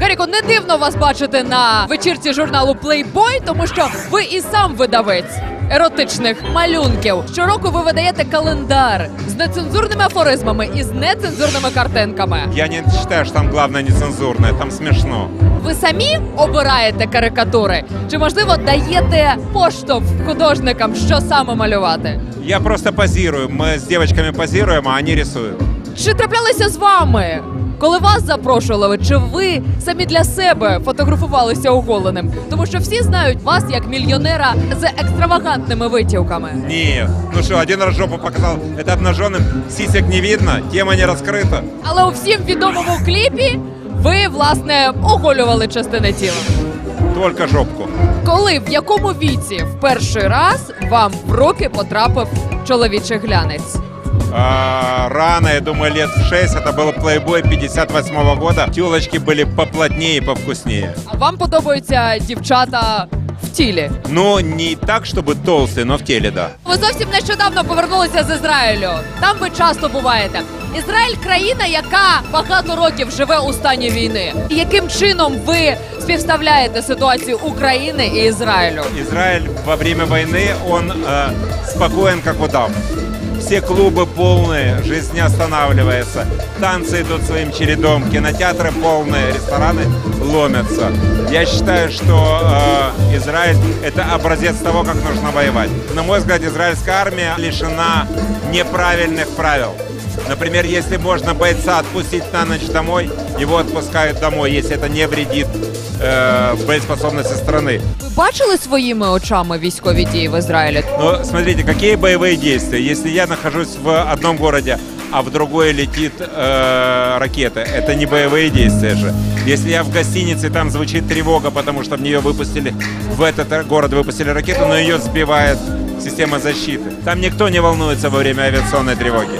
Гаріко, не дивно вас бачити на вечірці журналу Playboy, тому що ви і сам видавець еротичних малюнків. Щороку ви видаєте календар з нецензурними афоризмами і з нецензурними картинками. Я не считаю, что там главное нецензурное, там смешно. Ви самі обираєте карикатури? Чи можливо даєте поштовх художникам, що саме малювати? Я просто позирую. Мы с девочками позируем, а они рисуют. Чи траплялося з вами? Коли вас запрошували, чи ви самі для себе фотографувалися оголеним? Тому що всі знають вас як мільйонера з екстравагантними витівками. Нет. Ну что, один раз жопу показал. Это обнаженным. Сисек не видно, тема не раскрыта. Але у всім відомому кліпі ви власне оголювали частини тіла. Только жопку. Коли в якому віці в перший раз вам в руки потрапив чоловічий глянець? А, рано, я думаю, лет в 6. Это был плейбой 58 года. Тюлочки были поплотнее и повкуснее. А вам подобаються дівчата в тілі? Ну, не так, чтобы толстые, но в теле, да. Ви зовсім нещодавно повернулися з Ізраїлю. Там ви часто буваєте. Ізраїль країна, яка багато років живе у стані війни. І яким чином ви співставляєте ситуацію України і Ізраїлю? Израиль во время войны, он э, спокоен, как удав. Все клубы полные, жизнь не останавливается. Танцы идут своим чередом, кинотеатры полные, рестораны ломятся. Я считаю, что э, Израиль – это образец того, как нужно воевать. На мой взгляд, израильская армия лишена неправильных правил. Например, если можно бойца отпустить на ночь домой, его отпускают домой, если это не вредит э, боеспособности страны. Ви бачили своїми очами військові дії в Ізраїлі? Но смотрите, какие боевые действия. Если я нахожусь в одном городе, а в другой летит э, ракета, это не боевые действия же. Если я в гостинице, там звучит тревога, потому что в нее выпустили, в этот город выпустили ракету, но ее сбивает система защиты. Там никто не волнуется во время авиационной тревоги.